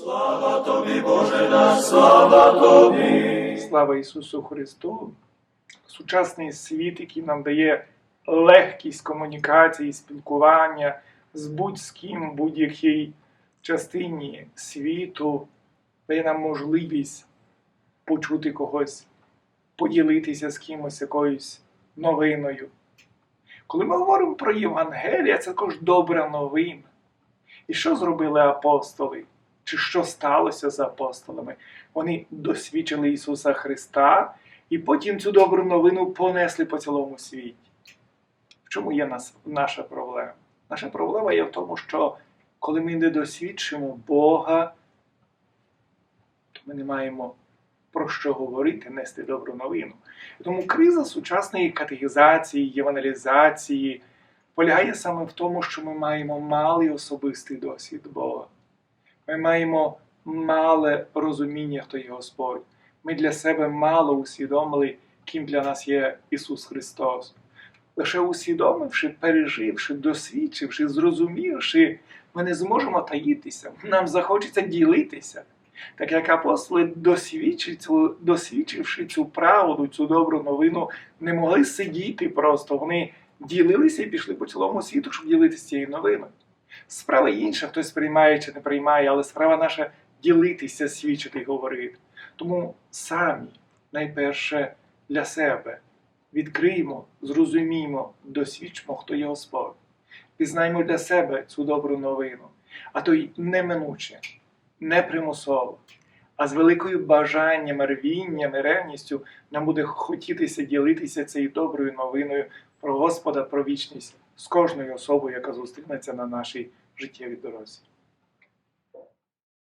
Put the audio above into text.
Слава тобі, Боже наш, слава тобі. Слава Ісусу Христу! Сучасний світ, який нам дає легкість комунікації, спілкування з будь-з ким, будь-якій частині світу, дає нам можливість почути когось, поділитися з кимось якоюсь новиною. Коли ми говоримо про Євангелія, це також добра новина. І що зробили апостоли? Чи що сталося з апостолами? Вони досвідчили Ісуса Христа і потім цю добру новину понесли по цілому світі. В чому є нас, наша проблема? Наша проблема є в тому, що коли ми не досвідчимо Бога, то ми не маємо про що говорити, нести добру новину. Тому криза сучасної катехізації, євангелізації полягає саме в тому, що ми маємо малий особистий досвід Бога. Ми маємо мале розуміння, хто є Господь. Ми для себе мало усвідомили, ким для нас є Ісус Христос. Лише усвідомивши, переживши, досвідчивши, зрозумівши, ми не зможемо таїтися. Нам захочеться ділитися. Так як апостоли, досвідчивши цю, правду, цю добру новину, не могли сидіти просто. Вони ділилися і пішли по цілому світу, щоб ділитися цією новиною. Справа інша, хтось приймає чи не приймає, але справа наша ділитися, свідчити і говорити. Тому самі найперше для себе відкриємо, зрозуміємо, досвідчимо, хто є Господь. Пізнаємо для себе цю добру новину, а то й неминуче, не примусово, а з великою бажанням, рвінням і ревністю нам буде хотітися ділитися цією доброю новиною про Господа, про вічність з кожною особою, яка зустрінеться на нашій життєвій дорозі.